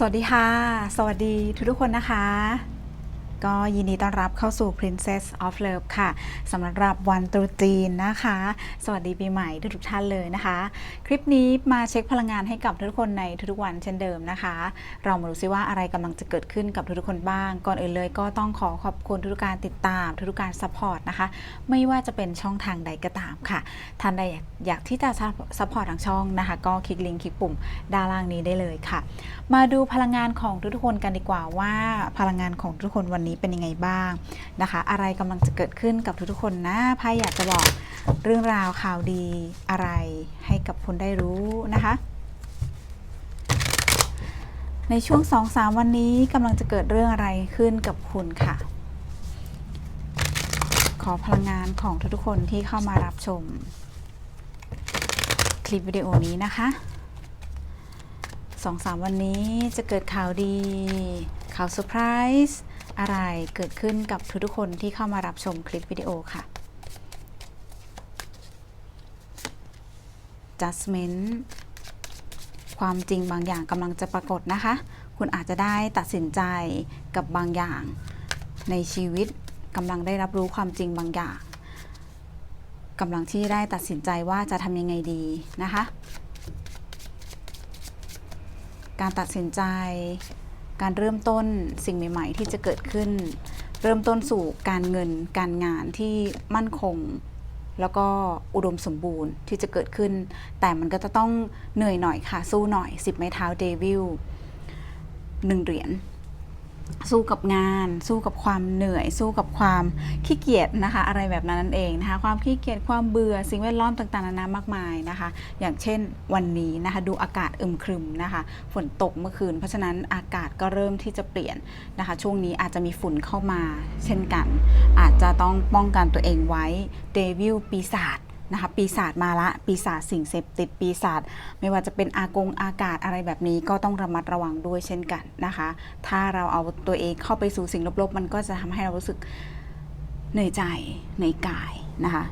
สวัสดีค่ะ สวัสดีทุกทุกคนนะคะ ก็ยินดีต้อนรับเข้าสู่ Princess of Love ค่ะสำหรับวันตรุษจีนนะคะ สวัสดีปีใหม่ทุกท่านเลยนะคะ คลิปนี้มาเช็คพลังงานให้กับทุกคนในทุกๆวันเช่นเดิมนะคะ เรามาดูซิว่าอะไรกำลังจะเกิดขึ้นกับทุกๆคนบ้าง ก่อนอื่นเลยก็ต้องขอขอบคุณทุกการติดตามทุกการซัพพอร์ตนะคะ ไม่ว่าจะเป็นช่องทางใดก็ตามค่ะท่านใดอยากอยากที่จะซัพพอร์ตทางช่องนะคะ ก็คลิกลิงก์คลิกปุ่มด้านล่างนี้ได้เลยค่ะ มาดูพลังงานของทุกๆคนกันดีกว่าว่าพลังงานของทุกคนวันนี้เป็นยังไงบ้างนะคะ อะไรกำลังจะเกิดขึ้นกับทุกๆคนนะไพ่อยากจะบอกเรื่องราวข่าวดีอะไรให้กับคุณได้รู้นะคะในช่วง 2-3 วันนี้กำลังจะเกิดเรื่องอะไรขึ้นกับคุณค่ะ ขอพลังงานของทุกๆคนที่เข้ามารับชม คลิปวิดีโอนี้นะคะสองสามวันนี้จะเกิดข่าวดี ข่าวเซอร์ไพรส์ อะไรเกิดขึ้นกับทุกๆคนที่เข้ามารับชมคลิปวิดีโอค่ะ judgment ความจริงบางอย่างกำลังจะปรากฏนะคะ คุณอาจจะได้ตัดสินใจกับบางอย่าง ในชีวิตกำลังได้รับรู้ความจริงบางอย่างกำลังที่ได้ตัดสินใจว่าจะทำยังไงดีนะคะ การตัดสินใจ การเริ่มต้นสิ่งใหม่ ๆ ที่จะเกิดขึ้น เริ่มต้นสู่การเงินการงานที่มั่นคง แล้วก็อุดมสมบูรณ์ที่จะเกิดขึ้น แต่มันก็จะต้องเหนื่อยหน่อยค่ะสู้หน่อยสิบไม้เท้าเดวิลหนึ่งเหรียญ สู้กับงาน สู้กับความเหนื่อย สู้กับความขี้เกียจนะคะ อะไรแบบนั้นนั่นเองนะคะ ความขี้เกียจความเบื่อสิ่งแวดล้อมต่างๆนานามากมายนะคะ อย่างเช่นวันนี้นะคะ ดูอากาศอึมครึมนะคะ ฝนตกเมื่อคืน เพราะฉะนั้นอากาศก็เริ่มที่จะเปลี่ยนนะคะ ช่วงนี้อาจจะมีฝุ่นเข้ามา เช่นกัน อาจจะต้องป้องกันตัวเองไว้เดวิลปีศาจ นะคะปีศาจมาละ ปีศาจสิ่งเสพติดปีศาจไม่ว่าจะเป็นอากงอากาศอะไรแบบนี้ก็ต้องระมัดระวังด้วยเช่นกันนะคะ ถ้าเราเอาตัวเองเข้าไปสู่สิ่งลบๆ มันก็จะทำให้เรารู้สึกเหนื่อยใจเหนื่อยกายนะคะ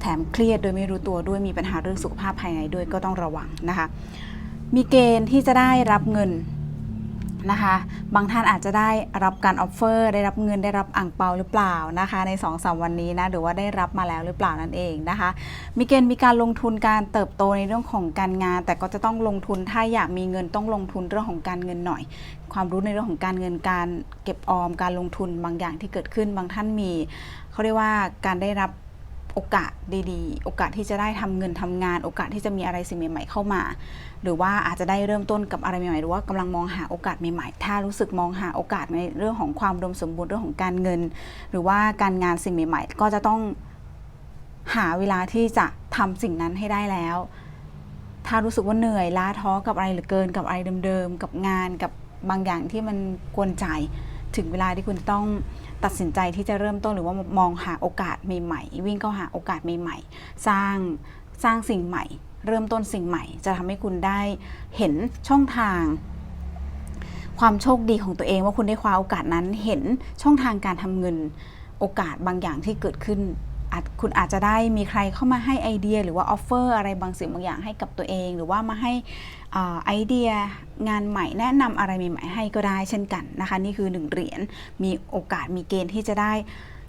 แถมเครียดโดยไม่รู้ตัวด้วยมีปัญหาเรื่องสุขภาพภายในด้วยก็ต้องระวังนะคะ มีเกณฑ์ที่จะได้รับเงิน นะคะ บางท่านอาจจะได้รับการออฟเฟอร์ได้รับเงินได้รับอ่างเปาหรือเปล่านะคะ ใน2อสวันนี้นะหรือว่าได้รับมาแล้วหรือเปล่านั่นเองนะคะ มีเกณฑ์มีการลงทุนการเติบโตในเรื่องของการงาน แต่ก็จะต้องลงทุนถ้าอยากมีเงินต้องลงทุนเรื่องของการเงินหน่อย ความรู้ในเรื่องของการเงินการเก็บออมการลงทุนบางอย่างที่เกิดขึ้นบางท่านมีเขาเรียกว่าการได้รับ โอกาสดีๆ โอกาสที่จะได้ทำเงินทำงาน โอกาสที่จะมีอะไรสิ่งใหม่ๆเข้ามา หรือว่าอาจจะได้เริ่มต้นกับอะไรใหม่ๆหรือว่ากำลังมองหาโอกาสใหม่ๆ ถ้ารู้สึกมองหาโอกาสในเรื่องของความดมสมบูรณ์เรื่องของการเงิน หรือว่าการงานสิ่งใหม่ ๆ ก็จะต้องหาเวลาที่จะทำสิ่งนั้นให้ได้แล้ว ถ้ารู้สึกว่าเหนื่อยล้าท้อกับอะไรเหลือเกินกับอะไรเดิมๆ กับงานกับบางอย่างที่มันกวนใจ ถึงเวลาที่คุณต้อง ตัดสินใจที่จะเริ่มต้นหรือว่ามองหาโอกาสใหม่ๆ วิ่งเข้าหาโอกาสใหม่ๆ สร้างสร้างสิ่งใหม่ เริ่มต้นสิ่งใหม่ จะทำให้คุณได้เห็นช่องทาง ความโชคดีของตัวเองว่าคุณได้คว้าโอกาสนั้นเห็นช่องทางการทำเงินโอกาสบางอย่างที่เกิดขึ้น อาจคุณอาจจะได้มีใครเข้ามาให้ไอเดีย หรือว่าออฟเฟอร์อะไรบางสิ่งบางอย่างให้กับตัวเอง หรือว่ามาให้ไอเดียงานใหม่แนะนำอะไรใหม่ๆให้ก็ได้เช่นกันนะคะ นี่คือหนึ่งเหรียญมีโอกาสมีเกณฑ์ที่จะได้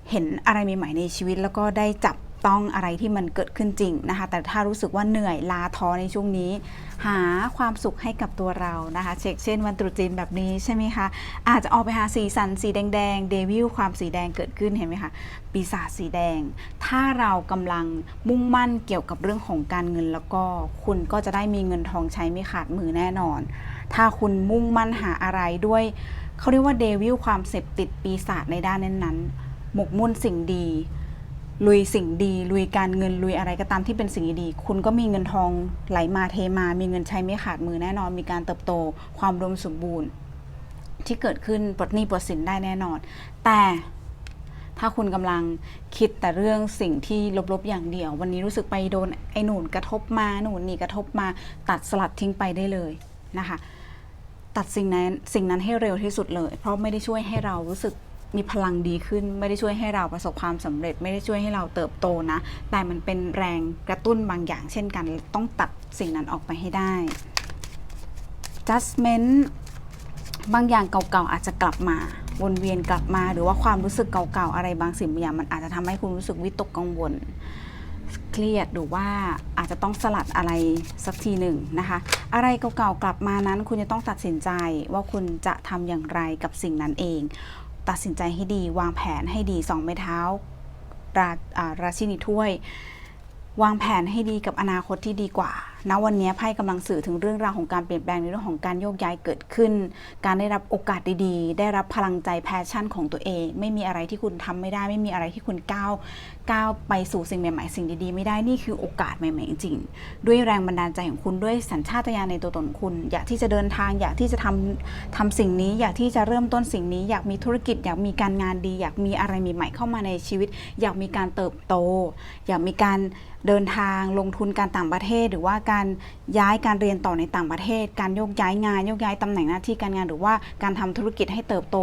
เห็นอะไรใหม่ๆในชีวิต แล้วก็ได้จับ ต้องอะไรที่มันเกิดขึ้นจริงนะคะ แต่ถ้ารู้สึกว่าเหนื่อยลาท้อในช่วงนี้ หาความสุขให้กับตัวเรานะคะเช็คเช่นวันตรุษจีนแบบนี้ใช่ไหมคะอาจจะออกไปหาสีสันสีแดงๆเดวิลความสีแดงเกิดขึ้นเห็นไหมคะปีศาจสีแดง ถ้าเรากำลังมุ่งมั่นเกี่ยวกับเรื่องของการเงินแล้วก็คุณก็จะได้มีเงินทองใช้ไม่ขาดมือแน่นอน ถ้าคุณมุ่งมั่นหาอะไรด้วยเขาเรียกว่าเดวิลความเสพติดปีศาจในด้านนั้นๆหมกมุ่นสิ่งดี ลุยสิ่งดี ลุยการเงินลุยอะไรก็ตามที่เป็นสิ่งดีๆคุณก็มีเงินทองไหลมาเทมา มีเงินใช้ไม่ขาดมือแน่นอน มีการเติบโตความรวมสมบูรณ์ ที่เกิดขึ้นปลดหนี้ปลดสินได้แน่นอน แต่ถ้าคุณกำลังคิดแต่เรื่องสิ่งที่ลบๆอย่างเดียว วันนี้รู้สึกไปโดนไอ้หนุนกระทบมาหนุนนี่กระทบมาตัดสลัดทิ้งไปได้เลยนะคะ ตัดสิ่งนั้นสิ่งนั้นให้เร็วที่สุดเลย เพราะไม่ได้ช่วยให้เรารู้สึก มีพลังดีขึ้นไม่ได้ช่วยให้เราประสบความสำเร็จ ไม่ได้ช่วยให้เราเติบโตนะ แต่มันเป็นแรงกระตุ้นบางอย่างเช่นกัน ต้องตัดสิ่งนั้นออกไปให้ได้ judgment บางอย่างเก่าๆอาจจะกลับมาวนเวียนกลับมาหรือว่าความรู้สึกเก่าๆอะไรบางสิ่งบางอย่างมันอาจจะทำให้คุณรู้สึกวิตกกังวล เครียดหรือว่าอาจจะต้องสลัดอะไรสักทีหนึ่งนะคะ อะไรเก่าๆกลับมานั้น คุณจะต้องตัดสินใจว่าคุณจะทำอย่างไรกับสิ่งนั้นเอง ตัดสินใจให้ดี วางแผนให้ดีสองไม้เท้าราอ่าราชินีถ้วย วางแผนให้ดีกับอนาคตที่ดีกว่า ณวันนี้ไพ่กำลังสื่อถึงเรื่องราวของการเปลี่ยนแปลงในเรื่องของการโยกย้ายเกิดขึ้น การได้รับโอกาสดีๆ ได้รับพลังใจแพชชั่นของตัวเอง ไม่มีอะไรที่คุณทำไม่ได้ ไม่มีอะไรที่คุณก้าวก้าวไปสู่สิ่งใหม่ๆ สิ่งดีๆ ไม่ได้นี่คือโอกาสใหม่ๆจริงๆด้วยแรงบันดาลใจของคุณด้วยสัญชาตญาณในตัวตนคุณ อยากที่จะเดินทางอยากที่จะทำทำสิ่งนี้ อยากที่จะเริ่มต้นสิ่งนี้ อยากมีธุรกิจ อยากมีการงานดี อยากมีอะไรใหม่ๆเข้ามาในชีวิต อยากมีการเติบโต อยากมีการเดินทางลงทุนการต่างประเทศหรือว่าการย้ายการเรียนต่อในต่างประเทศ การโยกย้ายงานโยกย้ายตำแหน่งหน้าที่การงานหรือว่าการทำธุรกิจให้เติบโต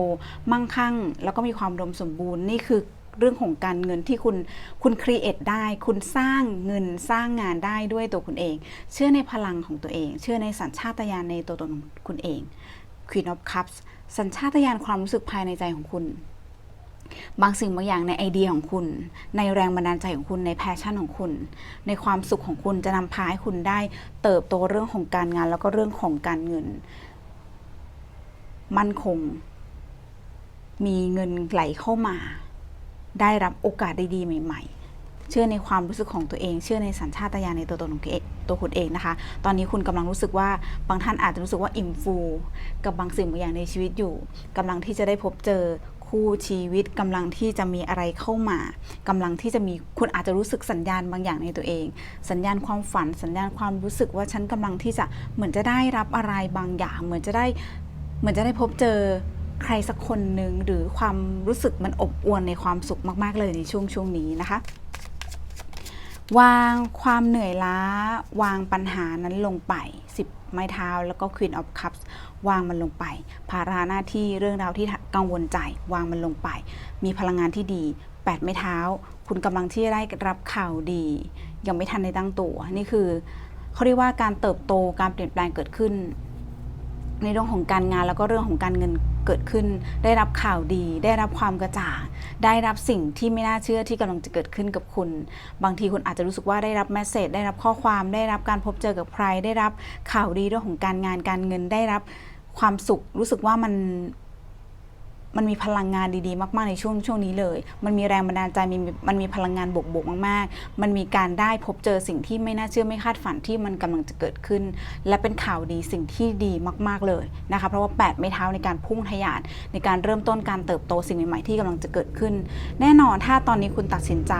มั่งคั่ง แล้วก็มีความดมสมบูรณ์นี่คือเรื่องของการเงินที่คุณคุณครีเอทได้ คุณสร้างเงินสร้างงานได้ด้วยตัวคุณเอง เชื่อในพลังของตัวเอง เชื่อในสัญชาตญาณในตัวตนของคุณเอง Queen of Cups สัญชาตญาณความรู้สึกภายในใจของคุณ บางสิ่งบางอย่างในไอเดียของคุณ ในแรงบันดาลใจของคุณในแพชชั่นของคุณ ในความสุขของคุณจะนำพาให้คุณได้เติบโตเรื่องของการงาน แล้วก็เรื่องของการเงิน มั่นคง มีเงินไหลเข้ามา ได้รับโอกาสดีๆใหม่ ๆ เชื่อในความรู้สึกของตัวเอง เชื่อในสัญชาตญาณในตัวตนของตัวเองตัวคุณเองนะคะ ตอนนี้คุณกำลังรู้สึกว่าบางท่านอาจจะรู้สึกว่าอิ่มฟู กับบางสิ่งบางอย่างในชีวิตอยู่กำลังที่จะได้พบเจอ คู่ชีวิตกำลังที่จะมีอะไรเข้ามากำลังที่จะมีคุณอาจจะรู้สึกสัญญาณบางอย่างในตัวเอง สัญญาณความฝัน สัญญาณความรู้สึกว่าฉันกำลังที่จะเหมือนจะได้รับอะไรบางอย่าง เหมือนจะได้เหมือนจะได้พบเจอใครสักคนหนึ่งหรือความรู้สึกมันอบอวลในความสุขมาก ๆ เลยในช่วงช่วงนี้นะคะ วางความเหนื่อยล้า วางปัญหานั้นลงไป 10 ไม้เท้าแล้วก็ Queen of Cups วางมันลงไป ภาระหน้าที่เรื่องราวที่กังวลใจวางมันลงไป มีพลังงานที่ดี 8 ไม้เท้า คุณกำลังที่จะได้รับข่าวดี ยังไม่ทันในตั้งตัว นี่คือเขาเรียกว่าการเติบโตการเปลี่ยนแปลงเกิดขึ้น ในเรื่องของการงานแล้วก็เรื่องของการเงินเกิดขึ้น ได้รับข่าวดี ได้รับความกระจ่างได้รับสิ่งที่ไม่น่าเชื่อที่กำลังจะเกิดขึ้นกับคุณ บางทีคุณอาจจะรู้สึกว่าได้รับแมสเซจได้รับข้อความ ได้รับการพบเจอกับใคร ได้รับข่าวดีเรื่องของการงานการเงินได้รับความสุขรู้สึกว่ามัน มันมีพลังงานดีๆ มาก ๆ ในช่วงช่วงนี้เลย มันมีแรงบันดาลใจมีมันมีพลังงานบวกๆมาก ๆ มันมีการได้พบเจอสิ่งที่ไม่น่าเชื่อไม่คาดฝันที่มันกำลังจะเกิดขึ้น และเป็นข่าวดีสิ่งที่ดีมาก ๆ เลยนะคะเพราะว่า8ไม่เท้าในการพุ่งทะยานในการเริ่มต้นการเติบโตสิ่งใหม่ ๆ ที่กำลังจะเกิดขึ้น แน่นอนถ้าตอนนี้คุณตัดสินใจ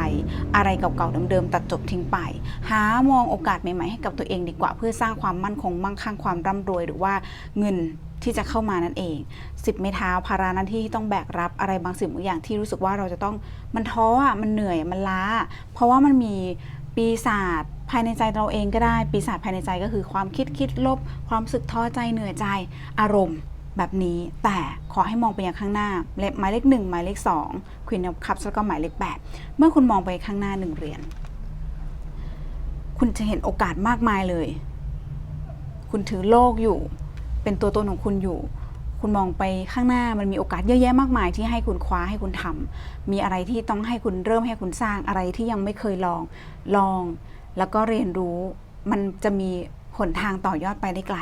อะไรเก่าๆเดิมๆตัดจบทิ้งไป หามองโอกาสใหม่ๆให้กับตัวเองดีกว่า เพื่อสร้างความมั่นคงมั่งคั่งความร่ำรวย หรือว่าเงิน ที่จะเข้ามานั่นเองสิบไม้เท้าภาระหน้าที่ที่ต้องแบกรับอะไรบางสิ่งบางอย่างที่รู้สึกว่าเราจะต้องมันท้ออะมันเหนื่อยมันล้า เพราะว่ามันมีปีศาจภายในใจเราเองก็ได้ ปีศาจภายในใจก็คือความคิดคิดลบ ความสึกท้อใจเหนื่อยใจอารมณ์แบบนี้แต่ขอให้มองไปยังข้างหน้าเลขหมายเลขหนึ่งหมายเลขสองควีนคัพแล้วก็หมายเลขแปดเมื่อคุณมองไปข้างหน้าหนึ่งเหรียญคุณจะเห็นโอกาสมากมายเลย คุณถือโลกอยู่ เป็นตัวตนของคุณอยู่ คุณมองไปข้างหน้ามันมีโอกาสเยอะแยะมากมายที่ให้คุณคว้าให้คุณทำมีอะไรที่ต้องให้คุณเริ่มให้คุณสร้างอะไรที่ยังไม่เคยลองลอง แล้วก็เรียนรู้มันจะมีหนทางต่อยอดไปได้ไกล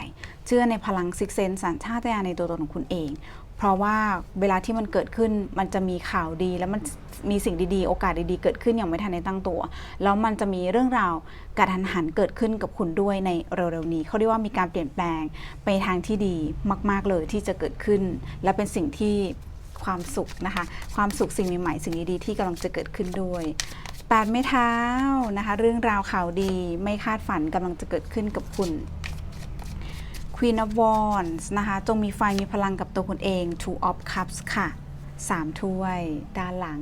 เชื่อในพลังซิกเซนสัญชาตญาณในตัวตนของคุณเอง เพราะว่าเวลาที่มันเกิดขึ้นมันจะมีข่าวดี แล้วมันมีสิ่งดีๆ โอกาสดีๆ เกิดขึ้นอย่างไม่ทันในตั้งตัว แล้วมันจะมีเรื่องราวกระทันหันเกิดขึ้นกับคุณด้วยในเร็วๆนี้เขาเรียกว่ามีการเปลี่ยนแปลงไปทางที่ดีมาก ๆเลยที่จะเกิดขึ้น และเป็นสิ่งที่ความสุขนะคะ ความสุขสิ่งใหม่ๆสิ่งดีๆที่กำลังจะเกิดขึ้นด้วยแปดไม้เท้านะคะ เรื่องราวข่าวดีไม่คาดฝันกำลังจะเกิดขึ้นกับคุณ Queen of Wands นะคะ จงมีไฟมีพลังกับตัวคุณเอง Two of Cups ค่ะ 3 ถ้วย ด้านหลัง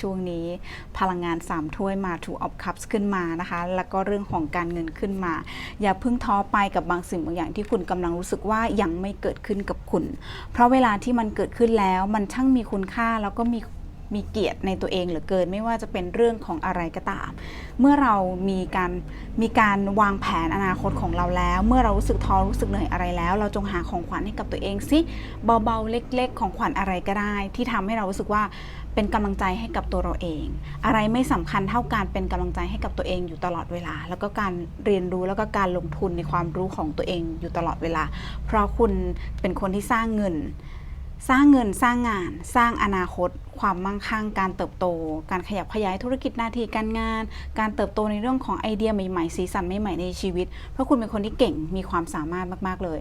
ช่วงนี้พลังงาน 3 ถ้วยมา Two of Cups ขึ้นมานะคะ แล้วก็เรื่องของการเงินขึ้นมา อย่าเพิ่งท้อไปกับบางสิ่งบางอย่างที่คุณกำลังรู้สึกว่ายังไม่เกิดขึ้นกับคุณ เพราะเวลาที่มันเกิดขึ้นแล้วมันช่างมีคุณค่าแล้วก็มี มีเกียรติในตัวเองเหลือเกิน ไม่ว่าจะเป็นเรื่องของอะไรก็ตาม เมื่อเรามีการมีการวางแผนอนาคตของเราแล้ว เมื่อเรารู้สึกท้อรู้สึกเหนื่อยอะไรแล้ว เราจงหาของขวัญให้กับตัวเองสิเบาๆเล็ก ๆ ของขวัญอะไรก็ได้ ที่ทำให้เรารู้สึกว่าเป็นกำลังใจให้กับตัวเราเอง อะไรไม่สำคัญเท่าการเป็นกำลังใจให้กับตัวเองอยู่ตลอดเวลา แล้วก็การเรียนรู้แล้วก็การลงทุนในความรู้ของตัวเองอยู่ตลอดเวลา เพราะคุณเป็นคนที่สร้างเงิน สร้างเงินสร้างงาน สร้างอนาคต ความมั่งคั่ง การเติบโต การขยับขยายธุรกิจหน้าที่การงาน การเติบโตในเรื่องของไอเดียใหม่ๆสีสันใหม่ๆในชีวิต เพราะคุณเป็นคนที่เก่งมีความสามารถมากๆเลย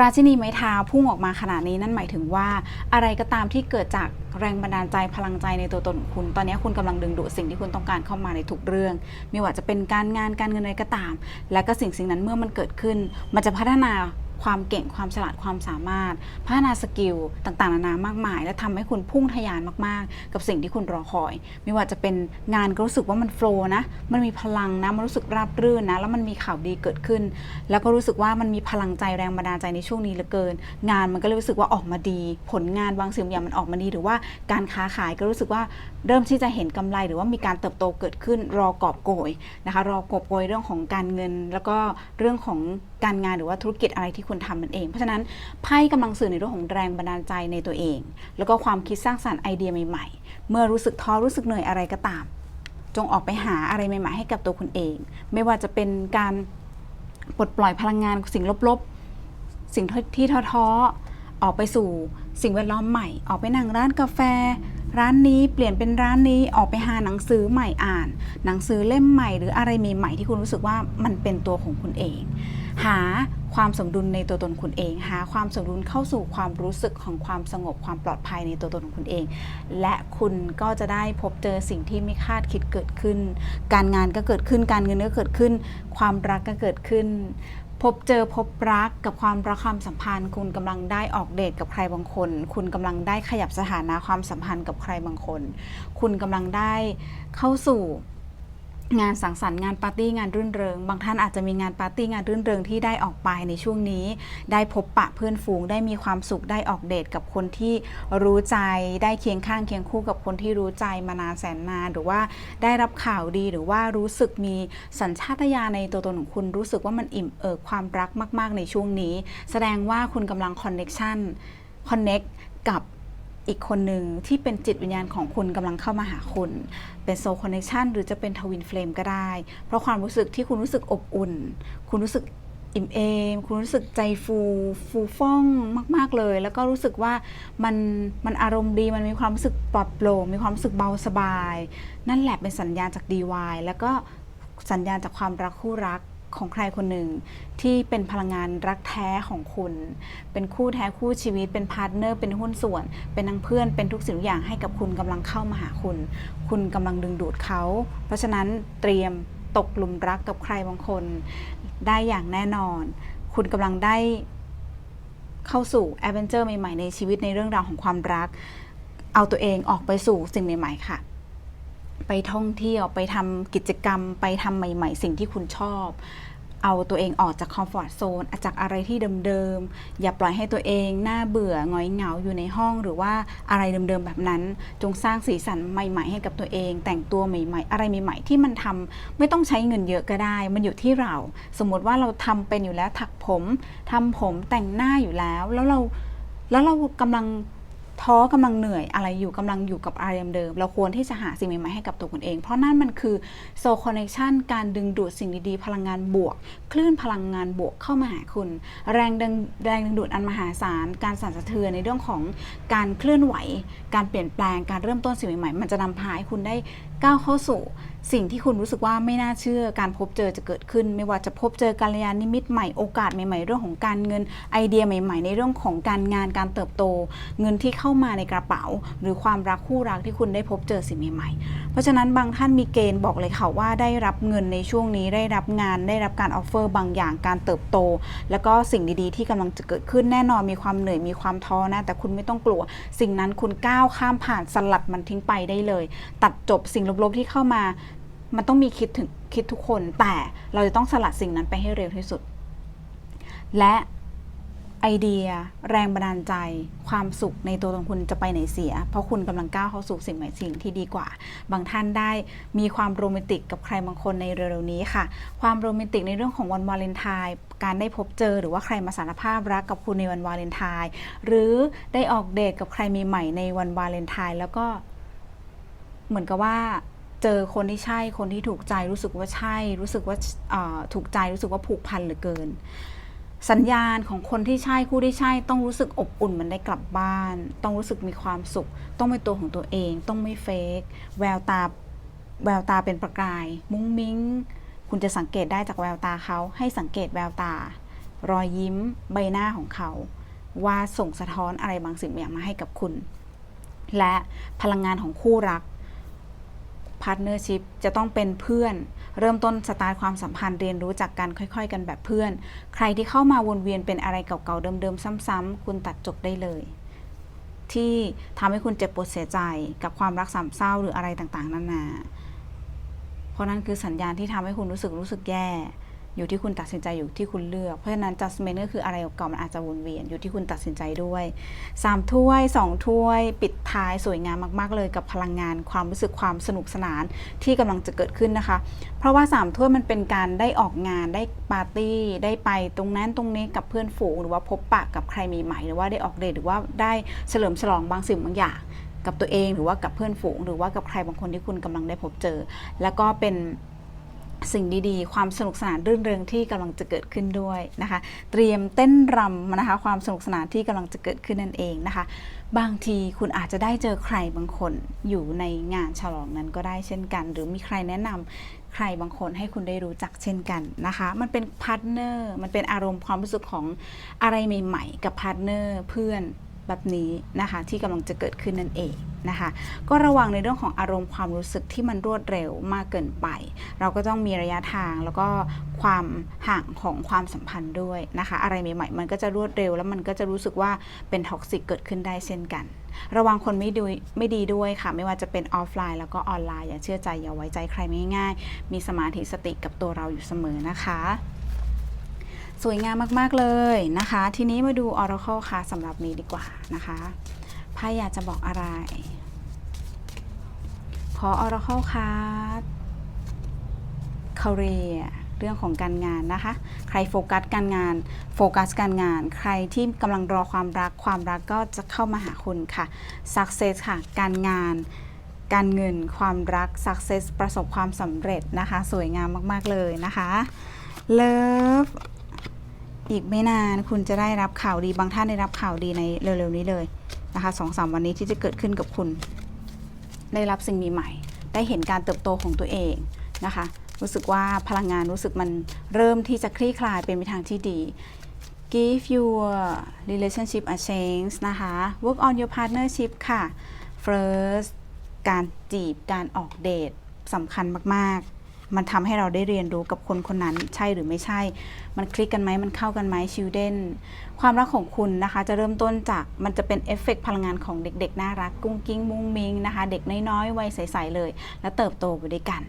ราชินีไม้เท้าพุ่งออกมาขนาดนี้นั่นหมายถึงว่า อะไรก็ตามที่เกิดจากแรงบันดาลใจพลังใจในตัวตนของคุณ ตอนนี้คุณกำลังดึงดูดสิ่งที่คุณต้องการเข้ามาในทุกเรื่อง ไม่ว่าจะเป็นการงานการเงินอะไรก็ตาม และก็สิ่งสิ่งนั้นเมื่อมันเกิดขึ้น มันจะพัฒนา ความเก่งความฉลาดความสามารถ พัฒนาสกิลต่างๆนานามากมาย และทำให้คุณพุ่งทะยานมากๆ กับสิ่งที่คุณรอคอย ไม่ว่าจะเป็นงานก็รู้สึกว่ามันโฟล์นะ มันมีพลังนะ มันรู้สึกราบรื่นนะ แล้วมันมีข่าวดีเกิดขึ้น แล้วก็รู้สึกว่ามันมีพลังใจแรงบันดาลใจในช่วงนี้เหลือเกิน งานมันก็เลยรู้สึกว่าออกมาดี ผลงานบางสิ่งอย่างมันออกมาดี หรือว่าการค้าขายก็รู้สึกว่าเริ่มที่จะเห็นกำไรหรือว่ามีการเติบโตเกิดขึ้น รอกอบโกยนะคะ รอกอบโกยเรื่องของการเงิน แล้วก็เรื่องของ การงานหรือว่าธุรกิจอะไรที่คุณทำนั่นเอง เพราะฉะนั้นไพ่กำลังสื่อในเรื่องของแรงบันดาลใจในตัวเอง แล้วก็ความคิดสร้างสรรค์ไอเดียใหม่ๆ เมื่อรู้สึกท้อรู้สึกเหนื่อยอะไรก็ตาม จงออกไปหาอะไรใหม่ๆ ให้กับตัวคุณเอง ไม่ว่าจะเป็นการปลดปล่อยพลังงานสิ่งลบๆ สิ่งที่ท้อๆออกไปสู่สิ่งแวดล้อมใหม่ ออกไปนั่งร้านกาแฟ ร้านนี้เปลี่ยนเป็นร้านนี้ออกไปหาหนังสือใหม่อ่าน หนังสือเล่มใหม่ หรืออะไรใหม่ๆที่คุณรู้สึกว่ามันเป็นตัวของคุณเอง หาความสมดุลในตัวตนคุณเอง หาความสมดุลเข้าสู่ความรู้สึกของความสงบความปลอดภัยในตัวตนของคุณเอง และคุณก็จะได้พบเจอสิ่งที่ไม่คาดคิดเกิดขึ้น การงานก็เกิดขึ้น การเงินก็เกิดขึ้น ความรักก็เกิดขึ้น พบเจอพบรักกับความรักความสัมพันธ์ คุณกำลังได้ออกเดทกับใครบางคน คุณกำลังได้ขยับสถานะความสัมพันธ์กับใครบางคน คุณกำลังได้เข้าสู่ งานสังสรรค์งานปาร์ตี้งานรื่นเริง บางท่านอาจจะมีงานปาร์ตี้งานรื่นเริงที่ได้ออกไปในช่วงนี้ ได้พบปะเพื่อนฝูงได้มีความสุขได้ออกเดทกับคนที่รู้ใจ ได้เคียงข้างเคียงคู่กับคนที่รู้ใจมานานแสนนาน หรือว่าได้รับข่าวดีหรือว่ารู้สึกมีสัญชาตญาณในตัวตนของคุณรู้สึกว่ามันอิ่มเอิบความรักมาก ๆ ในช่วงนี้ แสดงว่าคุณกำลังคอนเน็ชันคอนเน็กกับ อีกคนหนึ่งที่เป็นจิตวิญญาณของคุณกำลังเข้ามาหาคุณ เป็นโซลคอนเน t ชันหรือจะเป็นทวินเฟลมก็ได้ เพราะความรู้สึกที่คุณรู้สึกอบอุ่น คุณรู้สึกอิ่มเอม คุณรู้สึกใจฟูฟูฟ่องมาก ๆ เลย แล้วก็รู้สึกว่ามันมันอารมณ์ดีมันมีความรู้สึกปลอดโปร่งมีความรู้สึกเบาสบาย นั่นแหละเป็นสัญญาณจาก DY แล้วก็สัญญาณจากความรักคู่รัก ของใครคนหนึ่งที่เป็นพลังงานรักแท้ของคุณ เป็นคู่แท้คู่ชีวิต เป็นพาร์ทเนอร์เป็นหุ้นส่วน เป็นทั้งเพื่อนเป็นทุกสิ่งทุกอย่างให้กับคุณกำลังเข้ามาหาคุณ คุณกำลังดึงดูดเขา เพราะฉะนั้นเตรียมตกหลุมรักกับใครบางคน ได้อย่างแน่นอน คุณกำลังได้เข้าสู่แอดเวนเจอร์ใหม่ๆในชีวิตในเรื่องราวของความรัก เอาตัวเองออกไปสู่สิ่งใหม่ ๆ ค่ะ ไปท่องเที่ยวไปทำกิจกรรม ไปทำใหม่ ๆ สิ่งที่คุณชอบ เอาตัวเองออกจากคอมฟอร์ทโซนจากอะไรที่เดิมๆ อย่าปล่อยให้ตัวเองหน้าเบื่อหงอยเหงาอยู่ในห้องหรือว่าอะไรเดิมๆแบบนั้น จงสร้างสีสันใหม่ ๆ ให้กับตัวเอง แต่งตัวใหม่ ๆ อะไรใหม่ๆ ที่มันทำไม่ต้องใช้เงินเยอะก็ได้ มันอยู่ที่เรา สมมติว่าเราทำเป็นอยู่แล้วถักผมทำผมแต่งหน้าอยู่แล้ว แล้วเราแล้วเรากำลัง ท้อกำลังเหนื่อยอะไรอยู่กำลังอยู่กับอารมณ์เดิม เราควรที่จะหาสิ่งใหม่ๆให้กับตัวคุณเอง เพราะนั่นมันคือโซคอนเน t ชันการดึงดูดสิ่งดีๆ พลังงานบวก คลื่นพลังงานบวกเข้ามาหาคุณ แรงดึงแรงดึงดูดอันมหาศาล การสั่นสะเทือนในเรื่องของการเคลื่อนไหว การเปลี่ยนแปลงการเริ่มต้นสิ่งใหม่ๆ มันจะนำพาให้คุณได้ก้าวเข้าสู่ สิ่งที่คุณรู้สึกว่าไม่น่าเชื่อการพบเจอจะเกิดขึ้น ไม่ว่าจะพบเจอกัลยาณมิตใหม่โอกาสใหม่ๆ เรื่องของการเงินไอเดียใหม่ ๆ ในเรื่องของการงานการเติบโต เงินที่เข้ามาในกระเป๋า หรือความรักคู่รักที่คุณได้พบเจอสิ่งใหม่ๆ เพราะฉะนั้นบางท่านมีเกณฑ์บอกเลยค่ะว่าได้รับเงินในช่วงนี้ได้รับงานได้รับการออฟเฟอร์บางอย่างการเติบโต แล้วก็สิ่งดีๆ ที่กำลังจะเกิดขึ้นแน่นอนมีความเหนื่อยมีความท้อนะแต่คุณไม่ต้องกลัว สิ่งนั้นคุณก้าวข้ามผ่านสลัดมันทิ้งไปได้เลย ตัดจบสิ่งลบๆที่เข้ามา มันต้องมีคิดถึงคิดทุกคน แต่เราจะต้องสลัดสิ่งนั้นไปให้เร็วที่สุด และไอเดีย แรงบันดาลใจ ความสุขในตัวตนคุณจะไปไหนเสีย เพราะคุณกำลังก้าวเข้าสู่สิ่งใหม่สิ่งที่ดีกว่า บางท่านได้มีความโรแมนติกกับใครบางคนในเร็วๆนี้ค่ะ ความโรแมนติกในเรื่องของวันวาเลนไทน์การได้พบเจอหรือว่าใครมาสารภาพรักกับคุณในวันวาเลนไทน์หรือได้ออกเดทกับใครมีใหม่ในวันวาเลนไทน์แล้วก็เหมือนกับว่า เจอคนที่ใช่คนที่ถูกใจรู้สึกว่าใช่ รู้สึกว่าถูกใจรู้สึกว่าผูกพันเหลือเกิน สัญญาณของคนที่ใช่คู่ที่ใช่ ต้องรู้สึกอบอุ่นเหมันได้กลับบ้าน ต้องรู้สึกมีความสุข ต้องเป็นตัวของตัวเอง ต้องไม่เฟกแววตาแววตาเป็นประกาย มุ้งมิ้ง คุณจะสังเกตได้จากแววตาเขาให้สังเกตแววตา รอยยิ้มใบหน้าของเขา ว่าส่งสะท้อนอะไรบางสิ่งบางอย่างมาให้กับคุณ และพลังงานของคู่รัก พาร์ทเนอร์ชิพจะต้องเป็นเพื่อน เริ่มต้นสตาร์ทความสัมพันธ์เรียนรู้จากการค่อย ๆ กันแบบเพื่อน ใครที่เข้ามาวนเวียนเป็นอะไรเก่าๆเดิมๆซ้ำๆคุณตัดจบได้เลย ที่ทำให้คุณเจ็บปวดเสียใจกับความรักสามเศร้าหรืออะไรต่างๆนานาเพราะนั่นคือสัญญาณที่ทำให้คุณรู้สึกรู้สึกแย่ อยู่ที่คุณตัดสินใจอยู่ที่คุณเลือก เพราะฉะนั้น judgment ก็คืออะไรเก่ามันอาจจะวนเวียนอยู่ที่คุณตัดสินใจด้วยสามถ้วยสองถ้วย ปิดท้ายสวยงามมาก ๆ เลยกับพลังงานความรู้สึกความสนุกสนานที่กำลังจะเกิดขึ้นนะคะ เพราะว่าสามถ้วยมันเป็นการได้ออกงานได้ปาร์ตี้ได้ไปตรงนั้นตรงนี้กับเพื่อนฝูงหรือว่าพบปะกับใครมีใหม่หรือว่าได้ออกเดทหรือว่าได้เฉลิมฉลองบางสิ่งบางอย่างกับตัวเองหรือว่ากับเพื่อนฝูง หรือว่ากับใครบางคนที่คุณกำลังได้พบเจอ แล้วก็เป็น สิ่งดีๆ ความสนุกสนานรื่นเริงที่กำลังจะเกิดขึ้นด้วยนะคะ เตรียมเต้นรำนะคะ ความสนุกสนานที่กำลังจะเกิดขึ้นนั่นเองนะคะ บางทีคุณอาจจะได้เจอใครบางคนอยู่ในงานฉลองนั้นก็ได้เช่นกัน หรือมีใครแนะนำใครบางคนให้คุณได้รู้จักเช่นกันนะคะ มันเป็นพาร์ทเนอร์ มันเป็นอารมณ์ความรู้สึกของอะไรใหม่ ๆ กับพาร์ทเนอร์เพื่อน แบบนี้นะคะที่กำลังจะเกิดขึ้นนั่นเองนะคะก็ระวังในเรื่องของอารมณ์ความรู้สึกที่มันรวดเร็วมากเกินไป เราก็ต้องมีระยะทางแล้วก็ความห่างของความสัมพันธ์ด้วยนะคะอะไรใหม่ๆ มันก็จะรวดเร็ว แล้วมันก็จะรู้สึกว่าเป็นท็อกซิกเกิดขึ้นได้เช่นกัน ระวังคนไม่ดีไม่ดีด้วยค่ะ ไม่ว่าจะเป็นออฟไลน์แล้วก็ออนไลน์อย่าเชื่อใจอย่าไว้ใจใครไม่ง่าย มีสมาธิสติกับตัวเราอยู่เสมอนะคะ สวยงามมากๆเลยนะคะ ทีนี้มาดู Oracle ค่ะสำหรับนี้ดีกว่านะคะไพ่อยากจะบอกอะไร ขอ Oracle ค่ะ career เรื่องของการงานนะคะ ใครโฟกัสการงาน โฟกัสการงาน ใครที่กำลังรอความรัก ความรักก็จะเข้ามาหาคุณค่ะ success ค่ะ การงานการเงินความรัก success ประสบความสำเร็จนะคะ สวยงามมาก ๆ เลยนะคะ love อีกไม่นานคุณจะได้รับข่าวดีบางท่านได้รับข่าวดีในเร็วๆนี้เลยนะคะสองสามวันนี้ที่จะเกิดขึ้นกับคุณ ได้รับสิ่งใหม่ๆได้เห็นการเติบโตของตัวเองนะคะ รู้สึกว่าพลังงานรู้สึกมันเริ่มที่จะคลี่คลายเป็นไปทางที่ดี give your relationship a chance นะคะ work on your partnership ค่ะ first การจีบการออกเดทสำคัญมาก ๆ มันทำให้เราได้เรียนรู้กับคนคนนั้นใช่หรือไม่ใช่ มันคลิกกันไหมมันเข้ากันไหมชิลเดนความรักของคุณนะคะ จะเริ่มต้นจากมันจะเป็นเอฟเฟกต์พลังงานของเด็กๆ น่ารัก กุ้งกิ้งมุ้งมิงนะคะ เด็กน้อยๆวัยใสๆเลย แล้วเติบโตไปด้วยกัน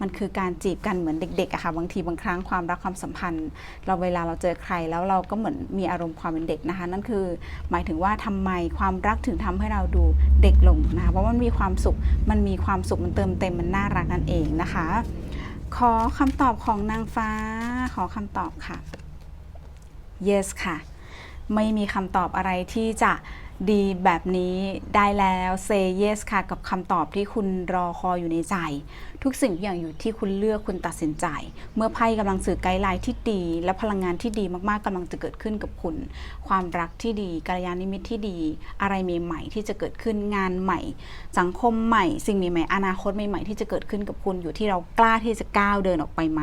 มันคือการจีบกันเหมือนเด็กๆอะค่ะบางทีบางครั้งความรักความสัมพันธ์ เราเวลาเราเจอใครแล้วเราก็เหมือนมีอารมณ์ความเป็นเด็กนะคะ นั่นคือหมายถึงว่าทำไมความรักถึงทำให้เราดูเด็กลงนะคะเพราะมันมีความสุขมันมีความสุขมันเติมเต็มมันน่ารักนั่นเองนะคะ ขอคำตอบของนางฟ้า ขอคำตอบค่ะ yes ค่ะ ไม่มีคำตอบอะไรที่จะดีแบบนี้ได้แล้ว say yes ค่ะ กับคำตอบที่คุณรอคอยอยู่ในใจ ทุกสิ่งทุกอย่างอยู่ที่คุณเลือกคุณตัดสินใจ เมื่อไพ่กำลังสื่อไกด์ไลน์ที่ดี และพลังงานที่ดีมากๆกำลังจะเกิดขึ้นกับคุณ ความรักที่ดีกัลยาณมิตรที่ดี อะไรใหม่ๆที่จะเกิดขึ้นงานใหม่ สังคมใหม่ สิ่งใหม่ๆอนาคตใหม่ๆที่จะเกิดขึ้นกับคุณอยู่ที่เรากล้าที่จะก้าวเดินออกไปไหม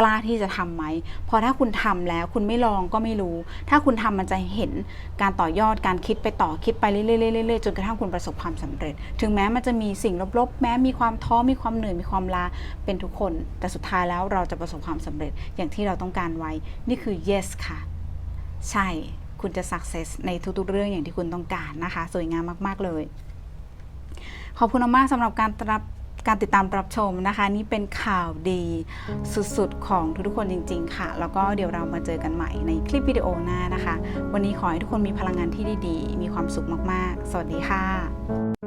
กล้าที่จะทำไหมเพอถ้าคุณทำแล้วคุณไม่ลองก็ไม่รู้ ถ้าคุณทำมันจะเห็นการต่อยอดการคิดไปต่อคิดไปเรื่อยๆๆจนกระทั่งคุณประสบความสำเร็จ ถึงแม้มันจะมีสิ่งลบๆ แม้มีความท้อมีความเหนื่อยมีความลาเป็นทุกคน แต่สุดท้ายแล้วเราจะประสบความสำเร็จอย่างที่เราต้องการไว้ นี่คือ yes ค่ะ ใช่ คุณจะ success ในทุกๆเรื่องอย่างที่คุณต้องการนะคะ สวยงามมากๆเลย ขอบคุณมากสำหรับการรับการติดตามรับชมนะคะ นี่เป็นข่าวดีสุดๆ ของทุกๆคนจริง ๆ ค่ะ แล้วก็เดี๋ยวเรามาเจอกันใหม่ในคลิปวิดีโอหน้านะคะ วันนี้ขอให้ทุกคนมีพลังงานที่ดีๆ มีความสุขมากๆ สวัสดีค่ะ